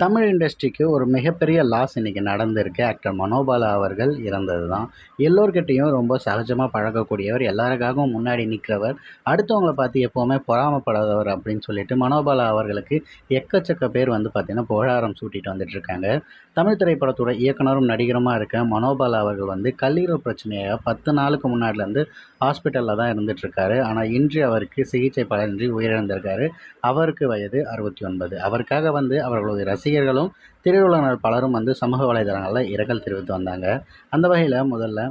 தமிழ் இண்டஸ்ட்ரிக்கு ஒரு மிகப்பெரிய லாஸ் இன்றைக்கி நடந்திருக்கு. ஆக்டர் மனோபாலா அவர்கள் இறந்தது தான் எல்லோர்கிட்டேயும் ரொம்ப சகஜமாக பழகக்கூடியவர் எல்லாருக்காகவும் முன்னாடி நிற்கிறவர் அடுத்தவங்கள பார்த்து எப்போவுமே பொறாமப்படாதவர் அப்படின்னு சொல்லிட்டு மனோபாலா அவர்களுக்கு எக்கச்சக்க பேர் வந்து பார்த்திங்கன்னா புகழாரம் சூட்டிட்டு வந்துட்டுருக்காங்க தமிழ் திரைப்படத்தோட இயக்குனரும் நடிகருமாக இருக்க மனோபாலா அவர்கள் வந்து கல்லீரல் பிரச்சனையாக பத்து நாளுக்கு முன்னாடிலேருந்து ஹாஸ்பிட்டலில் தான் இருந்துகிட்ருக்காரு ஆனால் இன்று அவருக்கு சிகிச்சை பலனின்றி உயிரிழந்திருக்காரு. அவருக்கு வயது அறுபத்தி ஒன்பது. அவருக்காக வந்து அவர்களுடைய ரசிகர்களும் திரையுலகினர் பலரும் வந்து சமூக வலைதளங்களில் இரங்கல் தெரிவித்து வந்தாங்க. அந்த வகையில் முதல்ல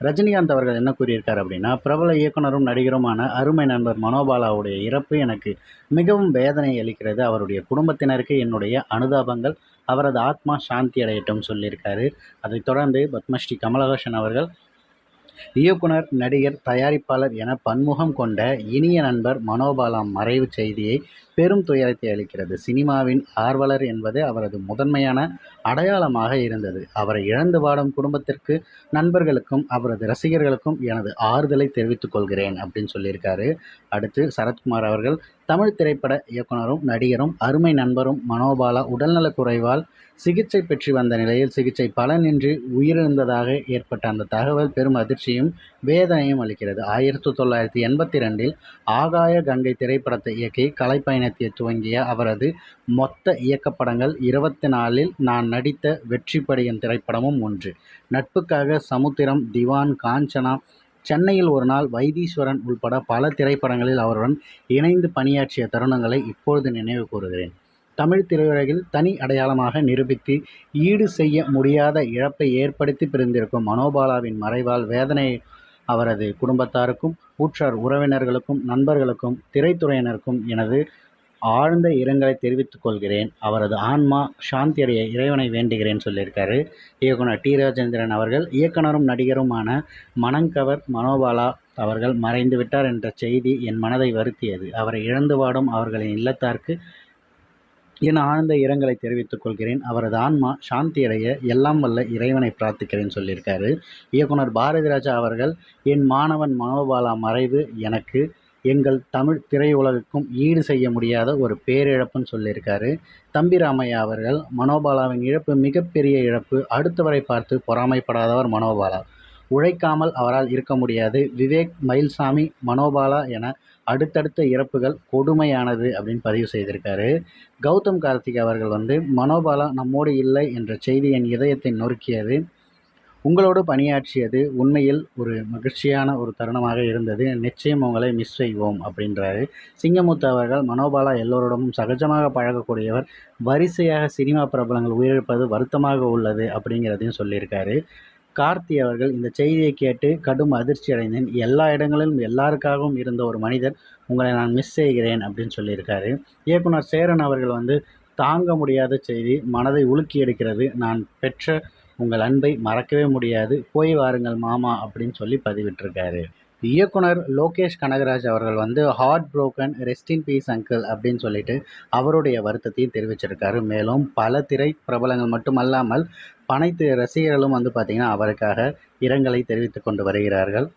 ரஜினிகாந்த் அவர்கள் என்ன கூறியிருக்கார் அப்படின்னா பிரபல இயக்குனரும் நடிகருமான அருமை நண்பர் மனோபாலாவுடைய இறப்பு எனக்கு மிகவும் வேதனை அளிக்கிறது. அவருடைய குடும்பத்தினருக்கு என்னுடைய அனுதாபங்கள் அவரது ஆத்மா சாந்தி அடையட்டும் சொல்லியிருக்காரு. அதைத் தொடர்ந்து பத்மஸ்ரீ கமலஹாசன் அவர்கள் இயக்குனர் நடிகர் தயாரிப்பாளர் என பன்முகம் கொண்ட இனிய நண்பர் மனோபாலா மறைவு செய்தியை பெரும் துயரத்தை அளிக்கிறது. சினிமாவின் ஆர்வலர் என்பது அவரது முதன்மையான அடையாளமாக இருந்தது. அவரை இழந்து வாடும் குடும்பத்திற்கு நண்பர்களுக்கும் அவரது ரசிகர்களுக்கும் எனது ஆறுதலை தெரிவித்துக் கொள்கிறேன் அப்படின்னு சொல்லியிருக்காரு. அடுத்து சரத்குமார் அவர்கள் தமிழ் திரைப்பட இயக்குனரும் நடிகரும் அருமை நண்பரும் மனோபாலா உடல்நலக் குறைவால் சிகிச்சை பெற்று வந்த நிலையில் சிகிச்சை பலனின்றி உயிரிழந்ததாக ஏற்பட்ட அந்த தகவல் பெரும் அதிர்ச்சியும் வேதனையும் அளிக்கிறது. ஆயிரத்தி தொள்ளாயிரத்தி எண்பத்தி ரெண்டில் ஆகாய கங்கை திரைப்படத்தை இயக்கி கலைப்பயணத்தை துவங்கிய அவரது மொத்த இயக்கப்படங்கள் இருபத்தி நாலில் நான் நடித்த வெற்றிப்படியின் திரைப்படமும் ஒன்று. நட்புக்காக சமுத்திரம் திவான் காஞ்சனா சென்னையில் ஒரு நாள் வைத்தீஸ்வரன் உள்பட பல திரைப்படங்களில் அவருடன் இணைந்து பணியாற்றிய தருணங்களை இப்பொழுது நினைவு கூறுகிறேன். தமிழ் திரையுலகில் தனி அடையாளமாக நிரூபித்து ஈடு செய்ய முடியாத இழப்பை ஏற்படுத்தி பிரிந்திருக்கும் மனோபாலாவின் மறைவால் வேதனை அவரது குடும்பத்தாருக்கும் உற்றார் உறவினர்களுக்கும் நண்பர்களுக்கும் திரைத்துறையினருக்கும் எனது ஆழ்ந்த இரங்கலை தெரிவித்துக் கொள்கிறேன். அவரது ஆன்மா சாந்தியடைய இறைவனை வேண்டுகிறேன் சொல்லியிருக்காரு. இயக்குனர் டி. ராஜேந்திரன் அவர்கள் இயக்குனரும் நடிகருமான மனங்கவர் மனோபாலா அவர்கள் மறைந்து விட்டார் என்ற செய்தி என் மனதை வருத்தியது. அவரை இழந்து வாடும் அவர்களின் இல்லத்தார்க்கு என் ஆழ்ந்த இரங்கலை தெரிவித்துக் கொள்கிறேன். அவரது ஆன்மா சாந்தியடைய எல்லாம் வல்ல இறைவனை பிரார்த்திக்கிறேன் சொல்லியிருக்காரு. இயக்குனர் பாரதிராஜா அவர்கள் என் மாணவன் மனோபாலா மறைவு எனக்கு எங்கள் தமிழ் திரையுலகுக்கும் ஈடு செய்ய முடியாத ஒரு பேரிழப்புன்னு சொல்லியிருக்காரு. தம்பி ராமையா அவர்கள் மனோபாலாவின் இழப்பு மிகப்பெரிய இழப்பு. அடுத்தவரை பார்த்து பொறாமைப்படாதவர் மனோபாலா. உழைக்காமல் அவரால் இருக்க முடியாது. விவேக் மயில்சாமி மனோபாலா என அடுத்தடுத்த இறப்புகள் கொடுமையானது அப்படின்னு பதிவு செய்திருக்காரு. கௌதம் கார்த்திக் அவர்கள் வந்து மனோபாலா நம்மோடு இல்லை என்ற செய்தி என் இதயத்தை நொறுக்கியது. உங்களோடு பணியாற்றியது உண்மையில் ஒரு மகிழ்ச்சியான ஒரு தருணமாக இருந்தது. நிச்சயம் உங்களை மிஸ் செய்வோம் அப்படின்றாரு. சிங்கமுத்து அவர்கள் மனோபாலா எல்லோரோடும் சகஜமாக பழகக்கூடியவர். வரிசையாக சினிமா பிரபலங்கள் உயிரிழப்பது வருத்தமாக உள்ளது அப்படிங்கிறதையும் சொல்லியிருக்காரு. கார்த்தி அவர்கள் இந்த செய்தியை கேட்டு கடும் அதிர்ச்சி அடைந்தேன். எல்லா இடங்களிலும் எல்லாருக்காகவும் இருந்த ஒரு மனிதர் உங்களை நான் மிஸ் செய்கிறேன் அப்படின்னு சொல்லியிருக்காரு. இயக்குனர் சேரன் அவர்கள் வந்து தாங்க முடியாத செய்தி மனதை உலுக்கி எடுக்கிறது. நான் பெற்ற உங்கள் அன்பை மறக்கவே முடியாது. போய் வாருங்கள் மாமா அப்படின்னு சொல்லி பதிவிட்டிருக்காரு. இயக்குனர் லோகேஷ் கனகராஜ் அவர்கள் வந்து heart broken rest in peace uncle அப்படின்னு சொல்லிட்டு அவருடைய வருத்தத்தையும் தெரிவிச்சிருக்காரு. மேலும் பல திரை பிரபலங்கள் மட்டுமல்லாமல் அனைத்து ரசிகர்களும் வந்து பார்த்திங்கன்னா அவருக்காக இரங்கலை தெரிவித்து கொண்டு வருகிறார்கள்.